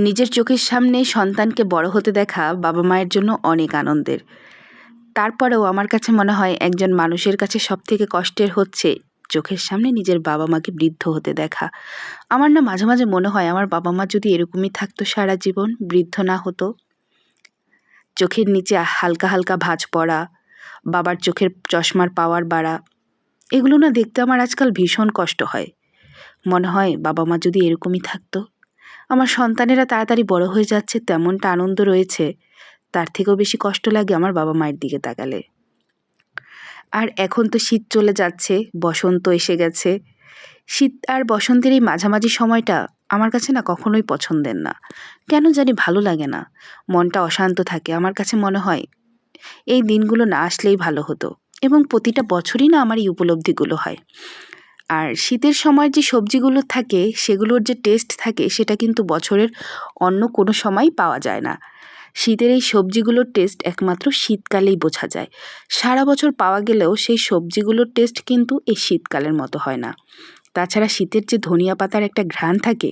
নিজের চোখের সামনে সন্তানকে বড় হতে দেখা বাবা মায়ের জন্য অনেক আনন্দের। তারপরেও আমার কাছে মনে হয় একজন মানুষের কাছে সবথেকে কষ্টের হচ্ছে চোখের সামনে নিজের বাবা মাকে বৃদ্ধ হতে দেখা। আমার না মাঝে মাঝে মনে হয় আমার বাবা মা যদি এরকমই থাকতো সারা জীবন, বৃদ্ধ না হতো। চোখের নিচে হালকা হালকা ভাঁজ পড়া, বাবার চোখের চশমার পাওয়ার বাড়া, এগুলো না দেখতে আমার আজকাল ভীষণ কষ্ট হয়। মনে হয় বাবা মা যদি এরকমই থাকতো। আমার সন্তানেরা তাড়াতাড়ি বড় হয়ে যাচ্ছে, তেমনটা আনন্দ রয়েছে। তার থেকেও বেশি কষ্ট লাগে আমার বাবা মায়ের দিকে তাকালে। আর এখন তো শীত চলে যাচ্ছে, বসন্ত এসে গেছে। শীত আর বসন্তের এই মাঝামাঝি সময়টা আমার কাছে না কখনোই পছন্দের না। কেন জানি ভালো লাগে না। মনটা অশান্ত থাকে, আমার কাছে মনে হয় এই দিনগুলো না আসলেই ভালো হতো। এবং প্রতিটা বছরই না আমার এই উপলব্ধিগুলো হয়। আর শীতের সময় যে সবজিগুলো থাকে, সেগুলোর যে টেস্ট থাকে, সেটা কিন্তু বছরের অন্য কোনো সময় পাওয়া যায় না। শীতের এই সবজিগুলোর টেস্ট একমাত্র শীতকালেই বোঝা যায়। সারা বছর পাওয়া গেলেও সেই সবজিগুলোর টেস্ট কিন্তু এই শীতকালের মতো হয় না। তাছাড়া শীতের যে ধনিয়া পাতার একটা ঘ্রাণ থাকে,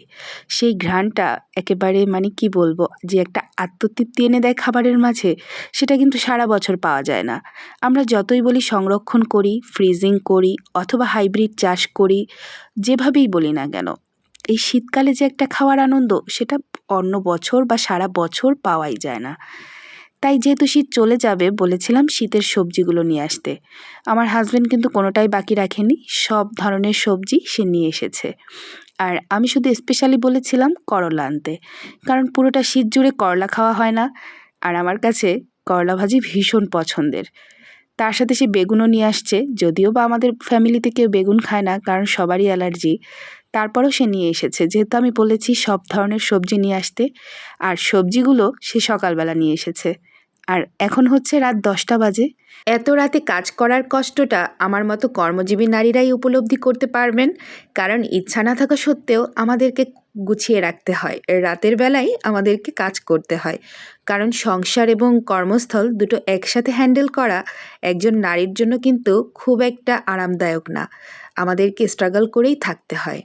সেই ঘ্রাণটা একেবারে মানে কি বলব, যে একটা আত্মতৃপ্তি এনে দেয় খাবারের মাঝে, সেটা কিন্তু সারা বছর পাওয়া যায় না। আমরা যতই বলি সংরক্ষণ করি ফ্রিজিং করি, অথবা হাইব্রিড চাষ করি, যেভাবেই বলি না কেন, এই শীতকালে যে একটা খাওয়ার আনন্দ, সেটা অন্য বছর বা সারা বছর পাওয়াই যায় না। তাই যেহেতু শীত চলে যাবে, বলেছিলাম শীতের সবজিগুলো নিয়ে আসতে। আমার হাজব্যান্ড কিন্তু কোনোটাই বাকি রাখেনি, সব ধরনের সবজি সে নিয়ে এসেছে। আর আমি শুধু স্পেশালি বলেছিলাম করলা আনতে, কারণ পুরোটা শীত জুড়ে করলা খাওয়া হয় না। আর আমার কাছে করলা ভাজি ভীষণ পছন্দের। তার সাথে সে বেগুনও নিয়ে আসছে, যদিও বা আমাদের ফ্যামিলিতে কেউ বেগুন খায় না, কারণ সবারই অ্যালার্জি তারপরও সে নিয়ে এসেছে, যেহেতু আমি বলেছি সব ধরনের সবজি নিয়ে আসতে। আর সবজিগুলো সে সকালবেলা নিয়ে এসেছে। আর এখন হচ্ছে রাত দশটা বাজে। এত রাতে কাজ করার কষ্টটা আমার মতো কর্মজীবী নারীরাই উপলব্ধি করতে পারবেন, কারণ ইচ্ছা না থাকা সত্ত্বেও আমাদেরকে গুছিয়ে রাখতে হয়। রাতের বেলায় আমাদেরকে কাজ করতে হয়, কারণ সংসার এবং কর্মস্থল দুটো একসাথে হ্যান্ডেল করা একজন নারীর জন্য কিন্তু খুব একটা আরামদায়ক না। আমাদেরকে স্ট্রাগল করেই থাকতে হয়।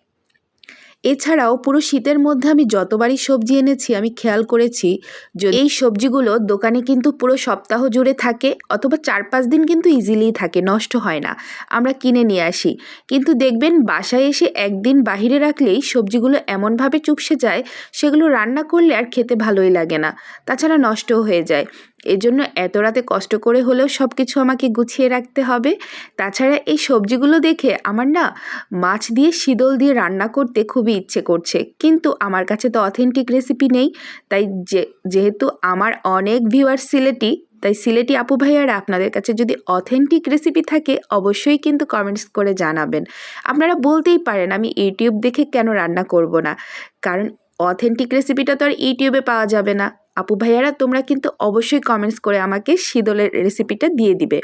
এছাড়াও পুরো শীতের মধ্যে আমি যতবারই সবজি এনেছি, আমি খেয়াল করেছি যে এই সবজিগুলো দোকানে কিন্তু পুরো সপ্তাহ জুড়ে থাকে অথবা চার পাঁচ দিন কিন্তু ইজিলিই থাকে, নষ্ট হয় না। আমরা কিনে নিয়ে আসি। কিন্তু দেখবেন বাসায় এসে একদিন বাহিরে রাখলেই সবজিগুলো এমনভাবে চুপসে যায়, সেগুলো রান্না করলে আর খেতে ভালোই লাগে না। তাছাড়া নষ্টও হয়ে যায়। এজন্য এত রাতে কষ্ট করে হলেও সব কিছু আমাকে গুছিয়ে রাখতে হবে। তাছাড়া এই সবজিগুলো দেখে আমার না মাছ দিয়ে শীতল দিয়ে রান্না করতে খুবই ইচ্ছে করছে। কিন্তু আমার কাছে তো অথেন্টিক রেসিপি নেই। তাই যেহেতু আমার অনেক ভিউয়ার সিলেটি, তাই সিলেটি আপু ভাইয়ারা আপনাদের কাছে যদি অথেন্টিক রেসিপি থাকে অবশ্যই কিন্তু কমেন্টস করে জানাবেন। আপনারা বলতেই পারেন আমি ইউটিউব দেখে কেন রান্না করব না? কারণ অথেন্টিক রেসিপিটা তো আর ইউটিউবে পাওয়া যাবে না। আপু ভাইয়ারা, তোমরা কিন্তু অবশ্যই কমেন্টস করে আমাকে শীতলের রেসিপিটা দিয়ে দিবে।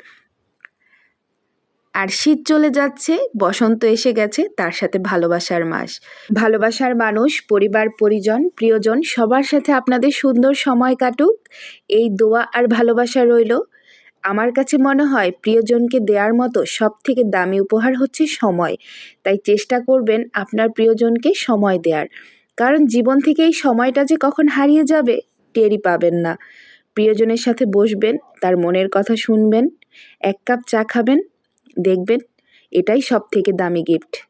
আর শীত চলে যাচ্ছে, বসন্ত এসে গেছে, তার সাথে ভালোবাসার মাস। ভালোবাসার মানুষ, পরিবার, পরিজন, প্রিয়জন, সবার সাথে আপনাদের সুন্দর সময় কাটুক। এই দোয়া আর ভালোবাসা রইল। আমার কাছে মনে হয়, প্রিয়জনকে দেওয়ার মতো সব থেকে দামি উপহার হচ্ছে সময়। তাই চেষ্টা করবেন আপনার প্রিয়জনকে সময় দেওয়ার কারণ জীবন থেকে এই সময়টা যে কখন হারিয়ে যাবে টেরই পাবেন না। প্রিয়জনের সাথে বসবেন, তার মনের কথা শুনবেন, এক কাপ চা খাবেন, দেখবেন এটাই সব থেকে দামি গিফট